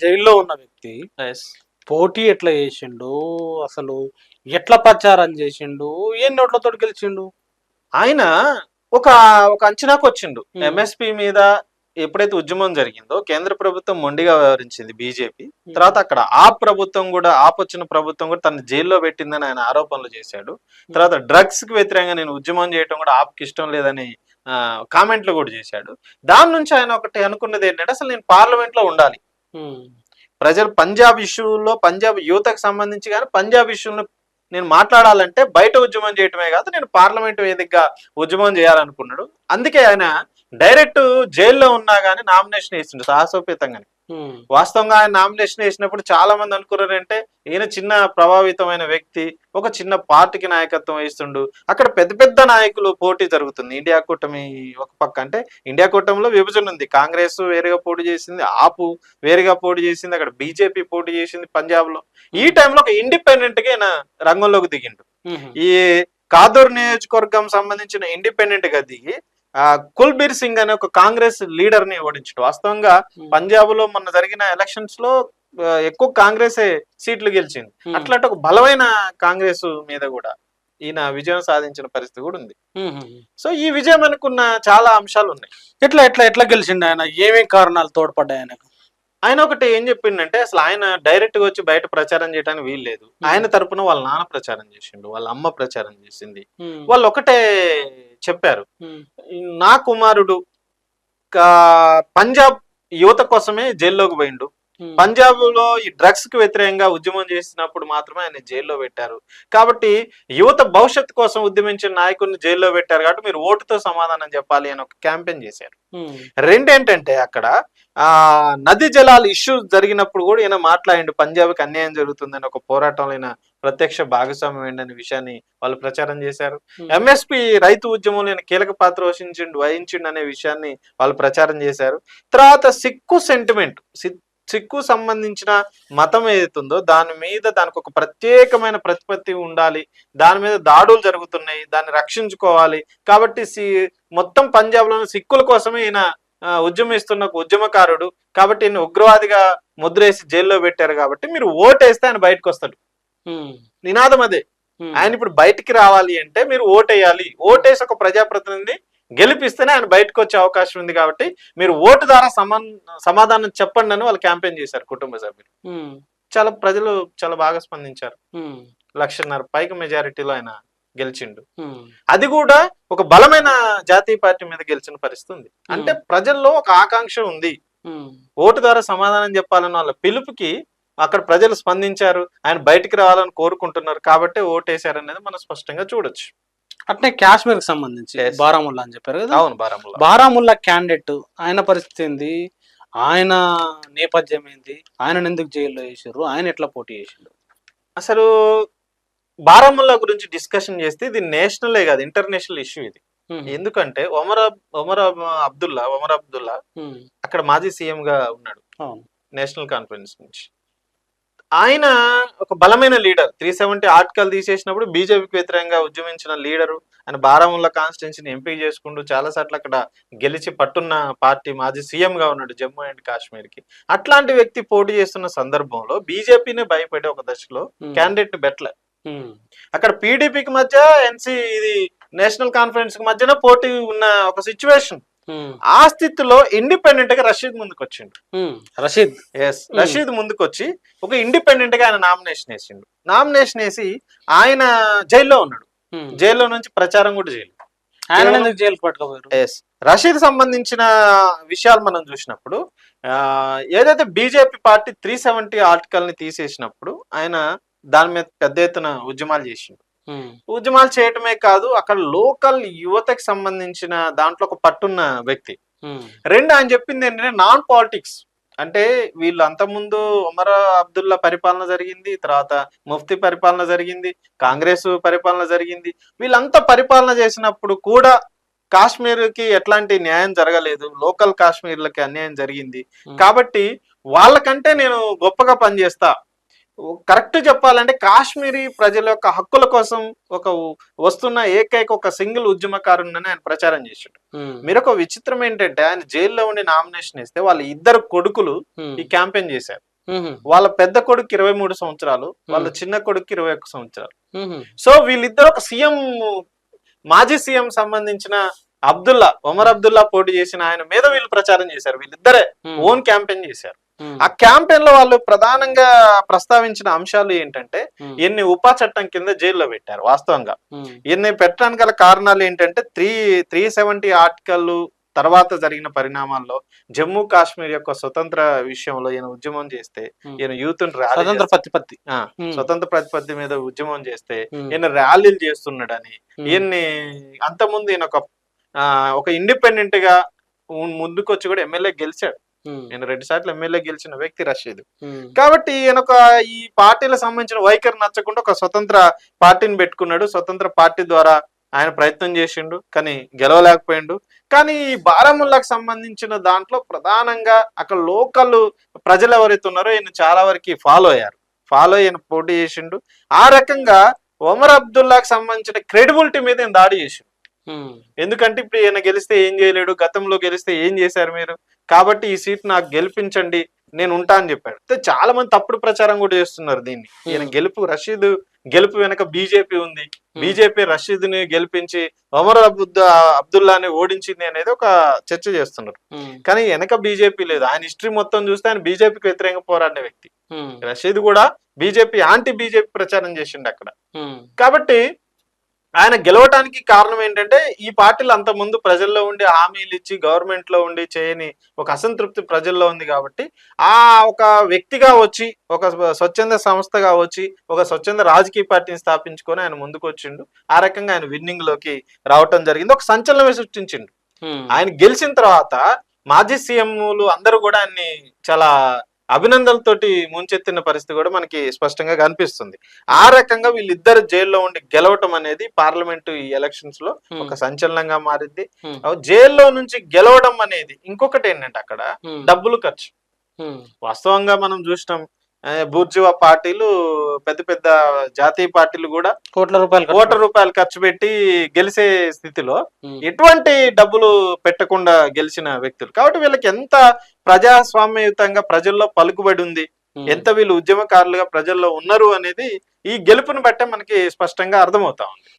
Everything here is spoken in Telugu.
జైల్లో ఉన్న వ్యక్తి పోటీ ఎట్లా చేసిండు? అసలు ఎట్లా ప్రచారం చేసిండు? ఏ నోట్లతో గెలిచిండు? ఆయన ఒక ఒక అంచనాకు వచ్చిండు. Hmm. ఎంఎస్పి మీద ఎప్పుడైతే ఉద్యమం జరిగిందో కేంద్ర ప్రభుత్వం మొండిగా వ్యవహరించింది బీజేపీ. తర్వాత అక్కడ ఆ ప్రభుత్వం కూడా ఆపొచ్చిన ప్రభుత్వం కూడా తన జైల్లో పెట్టిందని ఆయన ఆరోపణలు చేశాడు. తర్వాత డ్రగ్స్కి వ్యతిరేకంగా నేను ఉద్యమం చేయడం కూడా ఆప్కి ఇష్టం లేదని కామెంట్లు కూడా చేశాడు. దాని నుంచి ఆయన ఒకటి అనుకున్నది ఏంటంటే అసలు నేను పార్లమెంట్లో ఉండాలి. ప్రజలు పంజాబ్ ఇష్యూలో పంజాబ్ యువతకు సంబంధించి కానీ పంజాబ్ ఇష్యూలను నేను మాట్లాడాలంటే బయట ఉద్యమం చేయటమే కాదు నేను పార్లమెంట్ వేదికగా ఉద్యమం చేయాలనుకున్నాడు. అందుకే ఆయన డైరెక్ట్ జైల్లో ఉన్నా కానీ నామినేషన్ వేసిండు సాహసోపేతంగానే. వాస్తవంగా ఆయన నామినేషన్ వేసినప్పుడు చాలా మంది అనుకున్నారంటే ఈయన చిన్న ప్రభావితమైన వ్యక్తి ఒక చిన్న పార్టీకి నాయకత్వం వహిస్తుండు అక్కడ పెద్ద పెద్ద నాయకులు పోటీ జరుగుతుంది. ఇండియా కూటమి ఒక పక్క అంటే ఇండియా కూటమిలో విభజన ఉంది. కాంగ్రెస్ వేరుగా పోటీ చేసింది ఆపు వేరుగా పోటీ చేసింది అక్కడ బీజేపీ పోటీ చేసింది పంజాబ్లో ఈ టైంలో ఒక ఇండిపెండెంట్గా ఈయన రంగంలోకి దిగిండు. ఈ కాదూర్ నియోజకవర్గం సంబంధించిన ఇండిపెండెంట్గా దిగి కుల్బీర్ సింగ్ అనే ఒక కాంగ్రెస్ లీడర్ని ఓడించాడు. వాస్తవంగా పంజాబ్లో మొన్న జరిగిన ఎలక్షన్స్లో ఎక్కువ కాంగ్రెస్ సీట్లు గెలిచింది. అట్లాంటి ఒక బలమైన కాంగ్రెస్ మీద కూడా ఈయన విజయం సాధించిన పరిస్థితి కూడా ఉంది. సో ఈ విజయం అనుకున్న చాలా అంశాలు ఉన్నాయి ఎట్లా ఎట్లా ఎట్లా గెలిచిండు ఆయన? ఏమేం కారణాలు తోడ్పడ్డాయి ఆయనకు? ఆయన ఒకటి ఏం చెప్పిండంటే అసలు ఆయన డైరెక్ట్గా వచ్చి బయట ప్రచారం చేయడానికి వీలు లేదు. ఆయన తరపున వాళ్ళ నాన్న ప్రచారం చేసిండు వాళ్ళ అమ్మ ప్రచారం చేసింది. వాళ్ళు ఒకటే చెప్పారు. నా కుమారుడు కా- పంజాబ్ యువత కోసమే జైల్లోకి పోయిండు. పంజాబ్లో ఈ డ్రగ్స్కి వ్యతిరేకంగా ఉద్యమం చేసినప్పుడు మాత్రమే ఆయన జైల్లో పెట్టారు. కాబట్టి యువత భవిష్యత్తు కోసం ఉద్యమించిన నాయకుడిని జైల్లో పెట్టారు కాబట్టి మీరు ఓటుతో సమాధానం చెప్పాలి అని ఒక క్యాంపెయిన్ చేశారు. ఉమ్, రెండేంటంటే అక్కడ ఆ నది జలాలు ఇష్యూ జరిగినప్పుడు కూడా ఈయన మాట్లాడిండు పంజాబ్కి అన్యాయం జరుగుతుందని ఒక పోరాటంలో ఈయన ప్రత్యక్ష భాగస్వామ్యం ఏంటనే విషయాన్ని వాళ్ళు ప్రచారం చేశారు. ఉమ్, ఎంఎస్పి రైతు ఉద్యమంలో ఈయన కీలక పాత్ర వహించిండు వహించిండు అనే విషయాన్ని వాళ్ళు ప్రచారం చేశారు. తర్వాత సిక్కు సెంటిమెంట్ సిక్కు సంబంధించిన మతం ఏదైతుందో దాని మీద దానికి ఒక ప్రత్యేకమైన ప్రతిపత్తి ఉండాలి. దాని మీద దాడులు జరుగుతున్నాయి. దాన్ని రక్షించుకోవాలి. కాబట్టి సి- మొత్తం పంజాబ్లోని సిక్కుల కోసమే ఈయన ఉద్యమిస్తున్న ఒక ఉద్యమకారుడు. కాబట్టి ఈయన ఉగ్రవాదిగా ముద్రేసి జైల్లో పెట్టారు కాబట్టి మీరు ఓటేస్తే ఆయన బయటకు వస్తాడు నినాదం అదే. ఆయన ఇప్పుడు బయటికి రావాలి అంటే మీరు ఓటేయాలి. ఓటేసి ఒక ప్రజాప్రతినిధి గెలిపిస్తేనే ఆయన బయటకు వచ్చే అవకాశం ఉంది కాబట్టి మీరు ఓటు ద్వారా సమా సమాధానం చెప్పండి అని వాళ్ళు క్యాంపెయిన్ చేశారు కుటుంబ సభ్యులు. చాలా ప్రజలు చాలా బాగా స్పందించారు. లక్షన్నర పైకి మెజారిటీలో ఆయన గెలిచిండు. అది కూడా ఒక బలమైన జాతీయ పార్టీ మీద గెలిచిన పరిస్థితి ఉంది. అంటే ప్రజల్లో ఒక ఆకాంక్ష ఉంది. ఓటు ద్వారా సమాధానం చెప్పాలన్న వాళ్ళ పిలుపుకి అక్కడ ప్రజలు స్పందించారు. ఆయన బయటికి రావాలని కోరుకుంటున్నారు కాబట్టి ఓటేశారు అనేది మనం స్పష్టంగా చూడొచ్చు. అట్నే కాశ్మీర్కి సంబంధించి. బారాముల్లా అని చెప్పారు కదా? అవును బారాముల్లా. బారాముల్లా క్యాండిడేట్ ఆయన పరిస్థితి ఏంది? ఆయన నేపథ్యం ఏంది? ఆయన ఎందుకు జైల్లో వేసారు ఆయన ఎట్లా పోటీ చేసిండు? అసలు బారాముల్లా గురించి డిస్కషన్ చేస్తే ఇది నేషనలే కాదు ఇంటర్నేషనల్ ఇష్యూ ఇది. ఎందుకంటే ఒమర్ ఒమర్ అబ్- అబ్దుల్లా ఒమర్ అబ్దుల్లా అక్కడ మాజీ సీఎం గా ఉన్నాడు. అవును. నేషనల్ కాన్ఫరెన్స్ నుంచి. ఆయన ఒక బలమైన లీడర్. త్రీ సెవెంటీ ఆర్టికల్ తీసేసినప్పుడు బీజేపీకి వ్యతిరేకంగా ఉద్యమించిన లీడరు ఆయన బారాముల్లా కాన్స్టిట్యున్సీని ఎంపీ చేసుకుంటూ చాలా సార్లు అక్కడ గెలిచి పట్టున్న పార్టీ మాజీ సీఎం గా ఉన్నాడు జమ్మూ అండ్ కాశ్మీర్కి అట్లాంటి వ్యక్తి పోటీ చేస్తున్న సందర్భంలో బీజేపీని భయపడే ఒక దశలో క్యాండిడేట్ని బెట్ల. ఉమ్, అక్కడ పీడీపీకి మధ్య ఎన్సీ ఇది నేషనల్ కాన్ఫరెన్స్కి మధ్యన పోటీ ఉన్న ఒక సిచ్యువేషన్ ఆ స్థితిలో ఇండిపెండెంట్గా రషీద్ ముందుకు వచ్చిండు రషీద్. ఎస్ రషీద్ ముందుకు వచ్చి ఒక ఇండిపెండెంట్గా ఆయన నామినేషన్ వేసిండు. నామినేషన్ వేసి ఆయన జైల్లో ఉన్నాడు. జైల్లో నుంచి ప్రచారం కూడా చేయలేదు. ఆయన పట్టుకోపోయారు? ఎస్ రషీద్ సంబంధించిన విషయాలు మనం చూసినప్పుడు ఆ, ఏదైతే బీజేపీ పార్టీ త్రీ సెవెంటీ ఆర్టికల్ని తీసేసినప్పుడు ఆయన దాని మీద పెద్ద ఎత్తున ఉద్యమాలు చేసిండు. ఉద్యమాలు చేయటమే కాదు అక్కడ లోకల్ యువతకి సంబంధించిన దాంట్లో ఒక పట్టున్న వ్యక్తి. రెండు ఆయన చెప్పింది ఏంటంటే నాన్ పాలిటిక్స్. అంటే వీళ్ళు అంతకుముందు ఉమర్ అబ్దుల్లా పరిపాలన జరిగింది తర్వాత ముఫ్తీ పరిపాలన జరిగింది కాంగ్రెస్ పరిపాలన జరిగింది. వీళ్ళంతా పరిపాలన చేసినప్పుడు కూడా కాశ్మీర్కి ఎట్లాంటి న్యాయం జరగలేదు లోకల్ కాశ్మీర్లకి అన్యాయం జరిగింది. కాబట్టి వాళ్ళకంటే నేను గొప్పగా పనిచేస్తా. కరెక్ట్ చెప్పాలంటే కాశ్మీరీ ప్రజల యొక్క హక్కుల కోసం ఒక వస్తున్న ఏకైక ఒక సింగిల్ ఉద్యమకారుని ఆయన ప్రచారం చేశాడు మీరు ఒక విచిత్రం ఏంటంటే ఆయన జైల్లో ఉండి నామినేషన్ ఇస్తే వాళ్ళ ఇద్దరు కొడుకులు ఈ క్యాంపెయిన్ చేశారు. వాళ్ళ పెద్ద కొడుకు ఇరవై మూడు సంవత్సరాలు వాళ్ళ. చిన్న కొడుకు ఇరవై ఒక్క సంవత్సరాలు. సో వీళ్ళిద్దరు ఒక సీఎం మాజీ సీఎం సంబంధించిన అబ్దుల్లా ఒమర్ అబ్దుల్లా పోటీ చేసిన ఆయన మీద వీళ్ళు ప్రచారం చేశారు. వీళ్ళిద్దరే ఓన్ క్యాంపెయిన్ చేశారు. ఆ క్యాంపెయిన్లో వాళ్ళు ప్రధానంగా ప్రస్తావించిన అంశాలు ఏంటంటే ఎన్ని ఉపా చట్టం కింద జైల్లో పెట్టారు వాస్తవంగా. ఇన్ని పెట్టడానికి గల కారణాలు ఏంటంటే త్రీ త్రీ సెవెంటీ ఆర్టికల్ తర్వాత జరిగిన పరిణామాల్లో జమ్మూ కాశ్మీర్ యొక్క స్వతంత్ర విషయంలో ఈయన ఉద్యమం చేస్తే. ఈయన యూత్ స్వతంత్ర ప్రతిపత్తి. స్వతంత్ర ప్రతిపత్తి మీద ఉద్యమం చేస్తే ఈయన ర్యాలీలు చేస్తున్నాడని ఈయన్ని అంతకుముందు ఈయన ఒక ఒక ఇండిపెండెంట్గా ముందుకొచ్చి కూడా ఎమ్మెల్యే గెలిచాడు. ఉమ్, ఈయన రెండు సార్లు ఎమ్మెల్యే గెలిచిన వ్యక్తి రషీద్. ఉమ్, కాబట్టి ఈయన ఒక ఈ పార్టీలకు సంబంధించిన వైఖరి నచ్చకుండా ఒక స్వతంత్ర పార్టీని పెట్టుకున్నాడు. స్వతంత్ర పార్టీ ద్వారా ఆయన ప్రయత్నం చేసిండు కానీ గెలవలేకపోయిండు. కానీ ఈ బారాముల్లాకు సంబంధించిన దాంట్లో ప్రధానంగా అక్కడ లోకల్ ప్రజలు ఎవరైతే ఉన్నారో ఈయన చాలా వరకు ఫాలో అయ్యారు. ఫాలో అయిన పోటీ చేసిండు. ఆ రకంగా ఒమర్ అబ్దుల్లాకి సంబంధించిన క్రెడిబిలిటీ మీద ఈయన దాడి చేసిండు. ఎందుకంటే ఇప్పుడు ఈయన గెలిస్తే ఏం చేయలేడు గతంలో గెలిస్తే ఏం చేశారు మీరు? కాబట్టి ఈ సీట్ నాకు గెలిపించండి నేను ఉంటా అని చెప్పాడు. అయితే చాలా మంది తప్పుడు ప్రచారం కూడా చేస్తున్నారు దీన్ని. ఈయన Hmm. గెలుపు రషీద్ గెలుపు వెనక బీజేపీ ఉంది. Hmm. బీజేపీ రషీద్ని గెలిపించి ఒమర్ అబ్దుల్లా అబ్దుల్లాని ఓడించింది అనేది ఒక చర్చ చేస్తున్నారు. కానీ వెనక బీజేపీ లేదు. ఆయన హిస్టరీ మొత్తం చూస్తే ఆయన బీజేపీకి వ్యతిరేకంగా పోరాడిన వ్యక్తి. రషీద్ కూడా బీజేపీ యాంటీ బీజేపీ ప్రచారం చేసిండు అక్కడ. కాబట్టి ఆయన గెలవటానికి కారణం ఏంటంటే ఈ పార్టీలు అంత ముందు ప్రజల్లో ఉండి హామీలు ఇచ్చి గవర్నమెంట్లో ఉండి చేయని ఒక అసంతృప్తి ప్రజల్లో ఉంది కాబట్టి ఆ ఒక వ్యక్తిగా వచ్చి ఒక స్వచ్ఛంద సంస్థగా వచ్చి ఒక స్వచ్ఛంద రాజకీయ పార్టీని స్థాపించుకొని ఆయన ముందుకు వచ్చిండు ఆ రకంగా ఆయన విన్నింగ్లోకి రావటం జరిగింది. ఒక సంచలనమే సృష్టించిండు. ఆయన గెలిచిన తర్వాత మాజీ సీఎంలు అందరూ కూడా ఆయన్ని చాలా అభినందనలతోటి ముంచెత్తిన పరిస్థితి కూడా మనకి స్పష్టంగా కనిపిస్తుంది. ఆ రకంగా వీళ్ళిద్దరు జైల్లో ఉండి గెలవటం అనేది పార్లమెంటు ఈ ఎలక్షన్స్లో ఒక సంచలనంగా మారింది. జైల్లో నుంచి గెలవడం అనేది ఇంకొకటి ఏంటంటే అక్కడ డబ్బులు ఖర్చు. వాస్తవంగా మనం చూసినాం బూర్జువా పార్టీలు పెద్ద పెద్ద జాతీయ పార్టీలు కూడా కోట్ల రూపాయలు కోట్ల రూపాయలు ఖర్చు పెట్టి గెలిచే స్థితిలో ఎటువంటి డబ్బులు పెట్టకుండా గెలిచిన వ్యక్తులు. కాబట్టి వీళ్ళకి ఎంత ప్రజాస్వామ్యయుతంగా ప్రజల్లో పలుకుబడి ఉంది ఎంత వీళ్ళు ఉద్యమకారులుగా ప్రజల్లో ఉన్నారు అనేది ఈ గెలుపుని బట్టే మనకి స్పష్టంగా అర్థమవుతా ఉంది.